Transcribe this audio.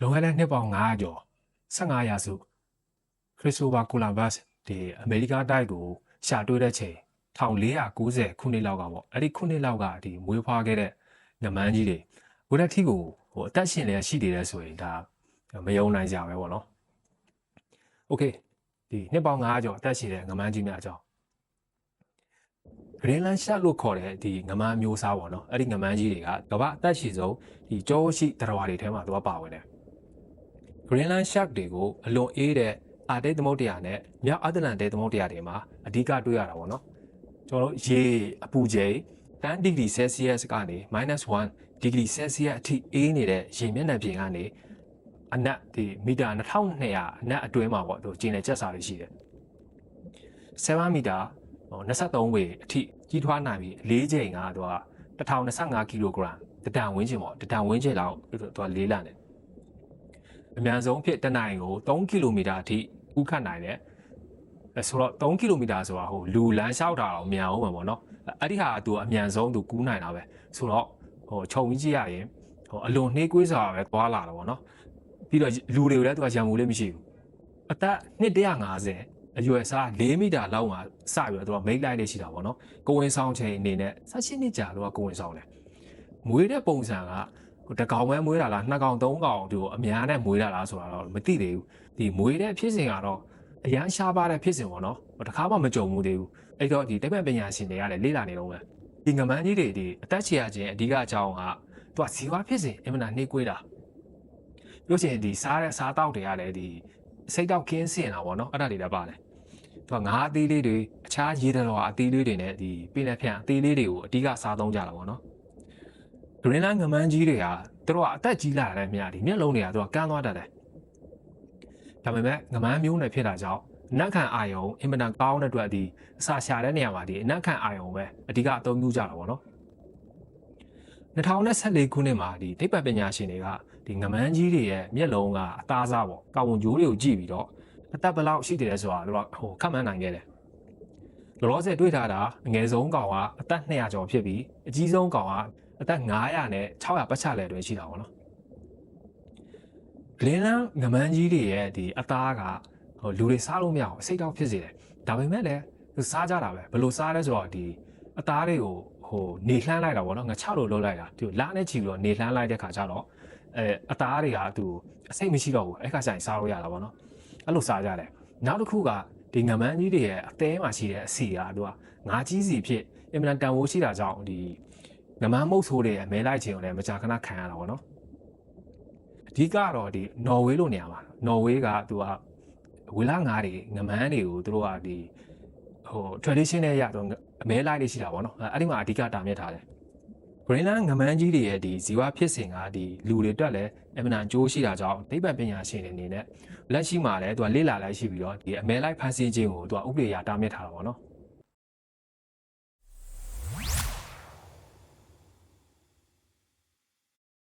လွန်ခဲ့တဲ့နှစ်ပေါင်း900ကျော်15ရာစုခရစ္စတိုဖာကိုလမ်ဘတ်ဒီအမေရိကတိုက်ကိုရှာတွေ့တဲ့ချိန်1490ခုနှစ်လောက်ကပေါ့အဲ့ဒီခုနှစ်လောက်ကဒီမွေးဖွားခဲ့တဲ့ငမန်းကြီးတွေဘုရားတိကိုဟိုအသက်ရှင်လျက်ရှိနေတယ်ဆိုရင်ဒါမယုံနိုင်ကြပဲပေါ့နော်โอเคဒီနှစ်ပေါင်း900ကျော်အသက်ရှင်တဲ့ငမန်းကြီးများအကြောင်း ဂရင်းလန်ရှက်လို့ခေါ်တဲ့ဒီငမန်းမျိုးစားပေါ့နော်အဲ့ဒီငမန်းကြီးတွေကကမ္ဘာအသက်ရှိဆုံးဒီကြောရှိတရားတွေထဲမှာသူကပါဝင်တယ် ဂရင်းလန်ရှက်တွေကိုအလွန်အေးတဲ့အာတိတ်သမုဒ္ဒရာနဲ့မြောက်အတ္တလန်တိတ်သမုဒ္ဒရာတွေမှာအဓိကတွေ့ရတာပေါ့နော်ကျွန်တော်တို့ရေအပူချိန်10ဒီဂရီဆဲလ်စီယပ်ကနေ -1 ဒီဂရီဆဲလ်စီယပ်အထိအေးနေတဲ့ရေမျက်နှာပြင်ကနေအနက်ဒီမီတာ2200အနက်အတွင်းမှာပေါ့သူကျင်းနေချက်စာလေးရှိတယ်7မီတာဟို23ဝေအထိကြီးထွားနိုင်ပြီ၄ချိန်ကသူက1025ကီလိုဂရမ်တတန်ဝင်းကျင်ပေါ့တတန်ဝင်းကျင်လောက်သူကလေးလံတယ် အများဆုံးဖြစ်တနိုင်ကို3ကီလိုမီတာအထိဥခတ်နိုင်တယ်အဲဆိုတော့3ကီလိုမီတာဆိုတာဟိုလူလမ်းလျှောက်တာတော့မြန်အောင်မှာပေါ့နော်အဲ့ဒီဟာကသူအမြန်ဆုံးသူကူးနိုင်တာပဲဆိုတော့ဟိုခြုံကြီးကြည့်ရရင်ဟိုအလွန်နှေးကွေးစွာပဲသွားလာတော့ပေါ့နော်ပြီးတော့လူတွေကိုလည်းသူကရံမှုလေးမရှိဘူးအသက်150အရွယ်စား4မီတာလောက်မှာစပြီးတော့သူကမိတ်လိုက်လေးရှိတာပေါ့နော်ကိုဝင်ဆောင်ချိန်အနေနဲ့16နှစ်ကြာသူကကိုဝင်ဆောင်တယ်မွေးတဲ့ပုံစံကဟို တကောင်ပဲမွေးတာလားနှစ်ကောင်သုံးကောင်သူအများနဲ့မွေးတာလားဆိုတာတော့မသိသေးဘူးဒီမွေးတဲ့ဖြစ်စဉ်ကတော့အရန်ရှားပါတဲ့ဖြစ်စဉ်ပေါ့နော်ဟိုတခါမှမကြုံဘူးသေးဘူးအဲ့တော့ဒီတိပ္ပံပညာရှင်တွေကလည်းလေ့လာနေတော့ပဲဒီငမန်းကြီးတွေဒီအသက်ချရခြင်းအဓိကအကြောင်းကသူကဇီဝဖြစ်စဉ်အင်မနာနှိကွေးတာပြောချင်ဒီစားတဲ့စားတောက်တွေကလည်းဒီစိတ်တောက်ကင်းစင်တာပေါ့နော်အဲ့ဒါတွေလည်းပါတယ်သူကငါးအသေးလေးတွေအခြားရေတော်အသေးလေးတွေနဲ့ဒီပင်လက်ဖြန့်အသေးလေးတွေကိုအဓိကစားသုံးကြတာပေါ့နော် ဂရင်းလန်းငမန်းကြီးတွေကသူတို့ကအသက်ကြီးလာတဲ့မြာဒီမျက်လုံးတွေကသူကကန်းသွားတတ်တယ်ဒါပေမဲ့ငမန်းမျိုးနဲ့ဖြစ်တာကြောင့်နက်ခံအာယုံအင်မတန်ကောင်းတဲ့အတွက်ဒီအစာရှာတဲ့နေရာမှာဒီနက်ခံအာယုံပဲအဓိကအသုံးပြုကြတာပေါ့နော်2014ခုနှစ်မှာဒီဒိဗ္ဗပညာရှင်တွေကဒီငမန်းကြီးတွေရဲ့မျက်လုံးကအသားစားပေါ့ကာဝန်ကြိုးတွေကိုကြည့်ပြီးတော့အသက်ဘယ်လောက်ရှိတယ်လဲဆိုတာတို့ကဟိုခန့်မှန်းနိုင်ခဲ့တယ်လောလောဆယ်တွေ့ထားတာအငယ်ဆုံးကောင်ကအသက်200ကျော်ဖြစ်ပြီးအကြီးဆုံးကောင်က အသက်900နဲ့600ပတ်ချလဲအတွင်းရှိတာပေါ့နော်ဂလင်းလန်းငမန်းကြီးတွေရဲ့ဒီအသားကဟိုလူတွေစားလို့မရအောင်အစိတ်တောက်ဖြစ်စေတယ်ဒါပေမဲ့လည်းသူစားကြတာပဲဘယ်လိုစားလဲဆိုတော့ဒီအသားတွေကိုဟိုနေလှမ်းလိုက်တာပေါ့နော်ငါ6လို့လှုပ်လိုက်တာသူလာနဲ့ချီပြီးတော့နေလှမ်းလိုက်တဲ့ခါကျတော့အဲအသားတွေကသူအစိတ်မရှိတော့ဘူးအဲ့ခါကျရင်စားလို့ရတာပေါ့နော်အဲ့လိုစားကြတယ်နောက်တစ်ခုကဒီငမန်းကြီးတွေရဲ့အသေးမှာရှိတဲ့အစီကသူကငါးကြီးစီဖြစ်အင်မတန်တန်ဖိုးရှိတာကြောင့်ဒီ ငမန်းမုတ်ဆိုးတွေအမဲလိုက်ခြင်းကိုလည်းမကြာခဏခံရတာပေါ့နော်အဓိကတော့ဒီနော်ဝေးလို့နေရာမှာနော်ဝေးကသူကဝေလာငါးတွေငမန်းတွေကိုသူတို့ကဒီဟို traditional ရတော့အမဲလိုက်လေးရှိတာပေါ့နော်အဲ့ဒီမှာအဓိကတာမြစ်ထားတယ် Greenland ငမန်းကြီးတွေရဲ့ဒီဇီဝဖြစ်စဉ်ကဒီလူတွေတက်လည်းအမှန်တန်ကြိုးရှိတာကြောင့်ဒိဗ္ဗပညာရှင်တွေအနေနဲ့လက်ရှိမှာလည်းသူကလေ့လာလိုက်ရှိပြီးတော့ဒီအမဲလိုက်ဖန်ဆင်းခြင်းကိုသူကဥပဒေအရတာမြစ်ထားတာပေါ့နော်